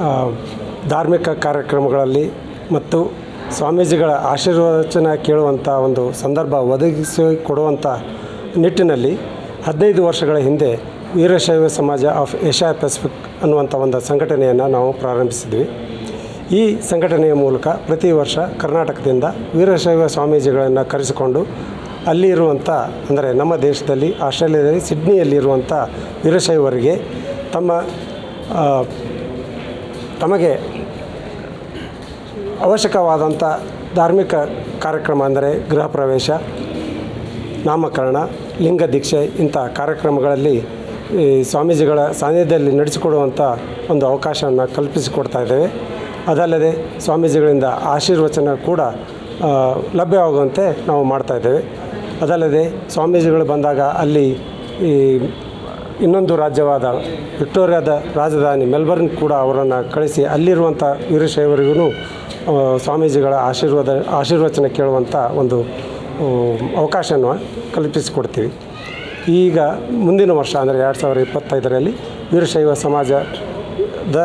ಆ, ಧಾರ್ಮಿಕ ಕಾರ್ಯಕ್ರಮಗಳಲ್ಲಿ ಮತ್ತು ಸ್ವಾಮೀಜಿಗಳ ಆಶೀರ್ವಚನ ಕೇಳುವಂಥ ಒಂದು ಸಂದರ್ಭ ಒದಗಿಸಿ ಕೊಡುವಂಥ ನಿಟ್ಟಿನಲ್ಲಿ ಹದಿನೈದು ವರ್ಷಗಳ ಹಿಂದೆ ವೀರಶೈವ ಸಮಾಜ ಆಫ್ ಏಷ್ಯಾ ಪೆಸಿಫಿಕ್ ಅನ್ನುವಂಥ ಒಂದು ಸಂಘಟನೆಯನ್ನು ನಾವು ಪ್ರಾರಂಭಿಸಿದ್ವಿ. ಈ ಸಂಘಟನೆಯ ಮೂಲಕ ಪ್ರತಿ ವರ್ಷ ಕರ್ನಾಟಕದಿಂದ ವೀರಶೈವ ಸ್ವಾಮೀಜಿಗಳನ್ನು ಕರೆಸಿಕೊಂಡು ಅಲ್ಲಿರುವಂಥ ಅಂದರೆ ನಮ್ಮ ದೇಶದಲ್ಲಿ ಆಸ್ಟ್ರೇಲಿಯಾದಲ್ಲಿ ಸಿಡ್ನಿಯಲ್ಲಿರುವಂಥ ವೀರಶೈವರಿಗೆ ತಮ್ಮ ತಮಗೆ ಅವಶ್ಯಕವಾದಂಥ ಧಾರ್ಮಿಕ ಕಾರ್ಯಕ್ರಮ ಅಂದರೆ ಗೃಹ ಪ್ರವೇಶ, ನಾಮಕರಣ, ಲಿಂಗ ದೀಕ್ಷೆ ಇಂಥ ಕಾರ್ಯಕ್ರಮಗಳಲ್ಲಿ ಈ ಸ್ವಾಮೀಜಿಗಳ ಸಾನ್ನಿಧ್ಯದಲ್ಲಿ ನಡೆಸಿಕೊಡುವಂಥ ಒಂದು ಅವಕಾಶವನ್ನು ಕಲ್ಪಿಸಿಕೊಡ್ತಾ ಇದ್ದೇವೆ. ಅದಲ್ಲದೆ ಸ್ವಾಮೀಜಿಗಳಿಂದ ಆಶೀರ್ವಚನ ಕೂಡ ಲಭ್ಯವಾಗುವಂತೆ ನಾವು ಮಾಡ್ತಾಯಿದ್ದೇವೆ ಅದಲ್ಲದೆ ಸ್ವಾಮೀಜಿಗಳು ಬಂದಾಗ ಅಲ್ಲಿ ಈ ಇನ್ನೊಂದು ರಾಜ್ಯವಾದ ವಿಕ್ಟೋರಿಯಾದ ರಾಜಧಾನಿ ಮೆಲ್ಬರ್ನ್ ಕೂಡ ಅವರನ್ನು ಕಳಿಸಿ ಅಲ್ಲಿರುವಂಥ ವೀರಶೈವರಿಗೂ ಸ್ವಾಮೀಜಿಗಳ ಆಶೀರ್ವಾದ, ಆಶೀರ್ವಚನ ಕೇಳುವಂಥ ಒಂದು ಅವಕಾಶವನ್ನು ಕಲ್ಪಿಸಿಕೊಡ್ತೀವಿ. ಈಗ ಮುಂದಿನ ವರ್ಷ, ಅಂದರೆ ಎರಡು ಸಾವಿರ ಇಪ್ಪತ್ತೈದರಲ್ಲಿ ವೀರಶೈವ ಸಮಾಜದ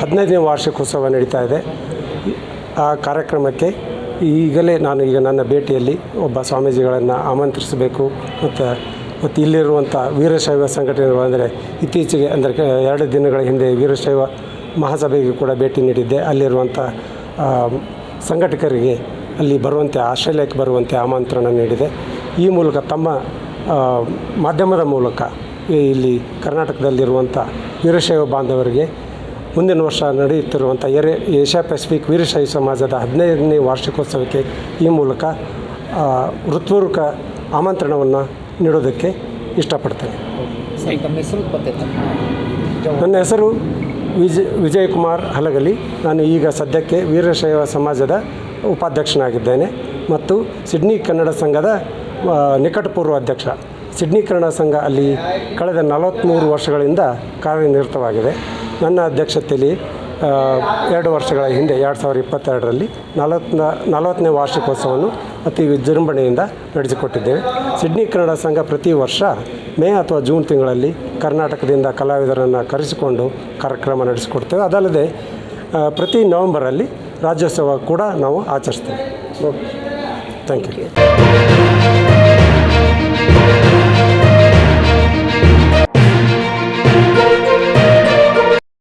ಹದಿನೈದನೇ ವಾರ್ಷಿಕೋತ್ಸವ ನಡೀತಾ ಇದೆ. ಆ ಕಾರ್ಯಕ್ರಮಕ್ಕೆ ಈಗಲೇ ನಾನು ಈಗ ನನ್ನ ಭೇಟಿಯಲ್ಲಿ ಒಬ್ಬ ಸ್ವಾಮೀಜಿಗಳನ್ನು ಆಮಂತ್ರಿಸಬೇಕು. ಮತ್ತು ಮತ್ತು ಇಲ್ಲಿರುವಂಥ ವೀರಶೈವ ಸಂಘಟನೆಗಳು ಅಂದರೆ ಇತ್ತೀಚೆಗೆ ಅಂದರೆ ಎರಡು ದಿನಗಳ ಹಿಂದೆ ವೀರಶೈವ ಮಹಾಸಭೆಗೆ ಕೂಡ ಭೇಟಿ ನೀಡಿದ್ದೆ. ಅಲ್ಲಿರುವಂಥ ಸಂಘಟಕರಿಗೆ ಅಲ್ಲಿ ಬರುವಂತೆ ಆಸ್ಟ್ರೇಲಿಯಾಕ್ಕೆ ಬರುವಂತೆ ಆಮಂತ್ರಣ ನೀಡಿದೆ. ಈ ಮೂಲಕ ತಮ್ಮ ಮಾಧ್ಯಮದ ಮೂಲಕ ಇಲ್ಲಿ ಕರ್ನಾಟಕದಲ್ಲಿರುವಂಥ ವೀರಶೈವ ಬಾಂಧವರಿಗೆ ಮುಂದಿನ ವರ್ಷ ನಡೆಯುತ್ತಿರುವಂಥ ಎರೆ, ಏಷ್ಯಾ ಪೆಸಿಫಿಕ್ ವೀರಶೈವ ಸಮಾಜದ ಹದಿನೈದನೇ ವಾರ್ಷಿಕೋತ್ಸವಕ್ಕೆ ಈ ಮೂಲಕ ಹೃತ್ಪೂರ್ವಕ ಆಮಂತ್ರಣವನ್ನು ನೀಡೋದಕ್ಕೆ ಇಷ್ಟಪಡ್ತೇನೆ. ನನ್ನ ತಮ್ಮ ಹೆಸರು ನನ್ನ ಹೆಸರು ವಿಜಯ್ ವಿಜಯಕುಮಾರ್ ಹಲಗಲಿ. ನಾನು ಈಗ ಸದ್ಯಕ್ಕೆ ವೀರಶೈವ ಸಮಾಜದ ಉಪಾಧ್ಯಕ್ಷನಾಗಿದ್ದೇನೆ ಮತ್ತು ಸಿಡ್ನಿ ಕನ್ನಡ ಸಂಘದ ನಿಕಟಪೂರ್ವ ಅಧ್ಯಕ್ಷ. ಸಿಡ್ನಿ ಕನ್ನಡ ಸಂಘ ಅಲ್ಲಿ ಕಳೆದ ನಲವತ್ತ್ಮೂರು ವರ್ಷಗಳಿಂದ ಕಾರ್ಯನಿರತವಾಗಿದೆ. ನನ್ನ ಅಧ್ಯಕ್ಷತೆಯಲ್ಲಿ ಎರಡು ವರ್ಷಗಳ ಹಿಂದೆ ಎರಡು ಸಾವಿರದ ಇಪ್ಪತ್ತೆರಡರಲ್ಲಿ ನಲವತ್ತ ನಲವತ್ತನೇ ವಾರ್ಷಿಕೋತ್ಸವವನ್ನು ಅತಿ ವಿಜೃಂಭಣೆಯಿಂದ ನಡೆಸಿಕೊಟ್ಟಿದ್ದೇವೆ. ಸಿಡ್ನಿ ಕನ್ನಡ ಸಂಘ ಪ್ರತಿ ವರ್ಷ ಮೇ ಅಥವಾ ಜೂನ್ ತಿಂಗಳಲ್ಲಿ ಕರ್ನಾಟಕದಿಂದ ಕಲಾವಿದರನ್ನು ಕರೆಸಿಕೊಂಡು ಕಾರ್ಯಕ್ರಮ ನಡೆಸಿಕೊಡ್ತೇವೆ. ಅದಲ್ಲದೆ ಪ್ರತಿ ನವೆಂಬರಲ್ಲಿ ರಾಜ್ಯೋತ್ಸವ ಕೂಡ ನಾವು ಆಚರಿಸ್ತೇವೆ. Thank you